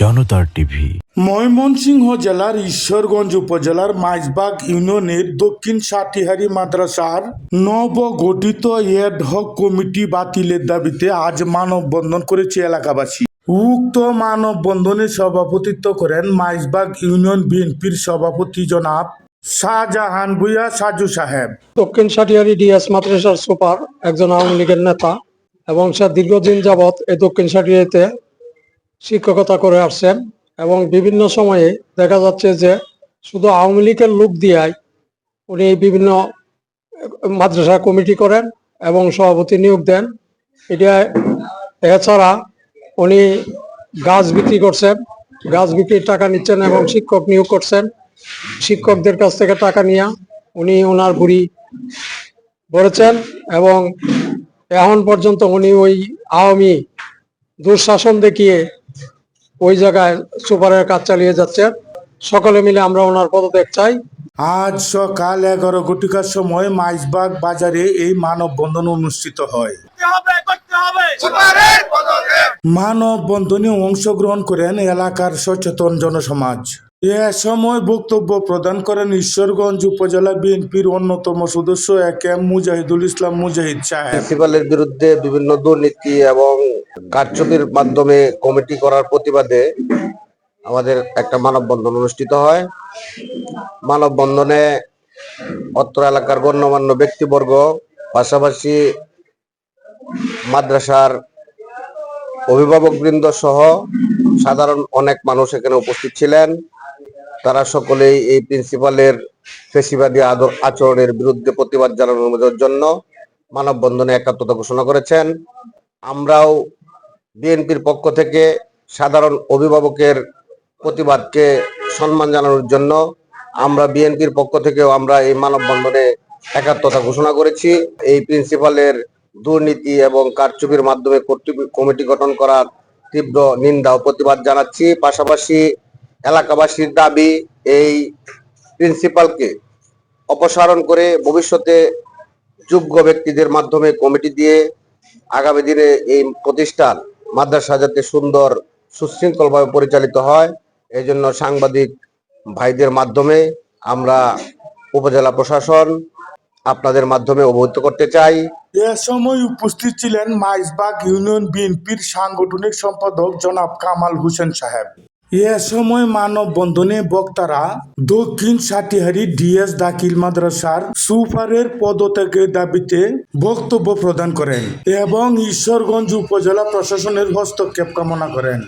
জনতার টিভি। ময়মনসিংহ জেলার ঈশ্বরগঞ্জ উপজেলার মাইজবাগ ইউনিয়নের দক্ষিণ সাটিহারি মাদ্রাসার নবগঠিত এড হক কমিটি বাতিলের দাবিতে আজ মানববন্ধন করেছে এলাকাবাসী। উক্ত মানববন্ধনে সভাপতিত্ব করেন মাইজবাগ ইউনিয়ন বিএনপির সভাপতি জনাব শাহজাহান ভুইয়া সাজু সাহেব। দক্ষিণ সাটিয়ারি ডিএস মাদ্রাসার সুপার একজন আওয়ামী লীগের নেতা এবং সে দীর্ঘদিন যাবৎ এই দক্ষিণ সাটিয়ারিতে শিক্ষকতা করে আসছেন এবং বিভিন্ন সময়ে দেখা যাচ্ছে যে শুধু আওয়ামী লীগের লোক দিয়াই উনি বিভিন্ন মাদ্রাসা কমিটি করেন এবং সভাপতি নিয়োগ দেন। এটা এছাড়া উনি গাছ বিক্রি করছেন, গাছ বিক্রির টাকা নিচ্ছেন এবং শিক্ষক নিয়োগ করছেন। শিক্ষকদের কাছ থেকে টাকা নিয়ে উনি ওনার বুড়ি করেছেন এবং এখন পর্যন্ত উনি ওই আওয়ামী দুঃশাসন দেখিয়ে ওই জায়গায় সুপারের কাজ চালিয়ে যাচ্ছে। সকলে মিলে আমরা ওনার পদত্যাগ চাই। আজ সকাল এগারো ঘটিকার সময় মাইজবাগ বাজারে এই মানববন্ধন অনুষ্ঠিত হয়। মানববন্ধনে অংশগ্রহণ করেন এলাকার সচেতন জনসমাজ। এ সময় বক্তব্য প্রদান করেন ঈশ্বরগঞ্জ উপজেলা বিএনপির অন্যতম সদস্য এ কে এম মুজাহিদুল ইসলাম মুজাহিদ সাহেব। প্রিন্সিপালের বিরুদ্ধে বিভিন্ন দুর্নীতি এবং কারচুপির মাধ্যমে কমিটি করার প্রতিবাদে আমাদের একটা মানববন্ধন অনুষ্ঠিত হয়। মানববন্ধনে অত্র এলাকার গণ্যমান্য ব্যক্তিবর্গ, পাশাপাশি মাদ্রাসার অভিভাবক বৃন্দ সহ সাধারণ অনেক মানুষ এখানে উপস্থিত ছিলেন। তারা সকলেই এই প্রিন্সিপালের ফেসিবাদী আচরণের বিরুদ্ধে প্রতিবাদ জানানোর জন্য মানববন্ধনে একাত্মতা ঘোষণা করেছেন। আমরাও বিএনপির পক্ষ থেকে সাধারণ অভিভাবকের প্রতিবাদকে সম্মান জানানোর জন্য আমরা বিএনপির পক্ষ থেকেও আমরা এই মানববন্ধনে একাত্মতা ঘোষণা করেছি। এই প্রিন্সিপালের দুর্নীতি এবং কারচুপির মাধ্যমে কমিটি গঠন করার তীব্র নিন্দা ও প্রতিবাদ জানাচ্ছি। পাশাপাশি এলাকাবাসীর দাবি এই প্রিন্সিপালকে অপসারণ করে ভবিষ্যতে যোগ্য ব্যক্তিদের মাধ্যমে কমিটি দিয়ে আগামী দিনে এই প্রতিষ্ঠান মাদ্রাসা যাতে সুন্দর, সুশৃঙ্খলভাবে পরিচালিত হয় এই জন্য সাংবাদিক ভাইদের মাধ্যমে আমরা উপজেলা প্রশাসন আপনাদের মাধ্যমে অবহিত করতে চাই। এ সময় উপস্থিত ছিলেন মাইজবাগ ইউনিয়ন বিএনপির সাংগঠনিক সম্পাদক জনাব কামাল হোসেন সাহেব। এ সময় মানববন্ধনে বক্তারা দক্ষিণ সাটিহারি ডিএস দাখিল মাদ্রাসার সুপারের পদত্যাগের দাবিতে বক্তব্য প্রদান করেন এবং ঈশ্বরগঞ্জ উপজেলা প্রশাসনের হস্তক্ষেপ কামনা করেন।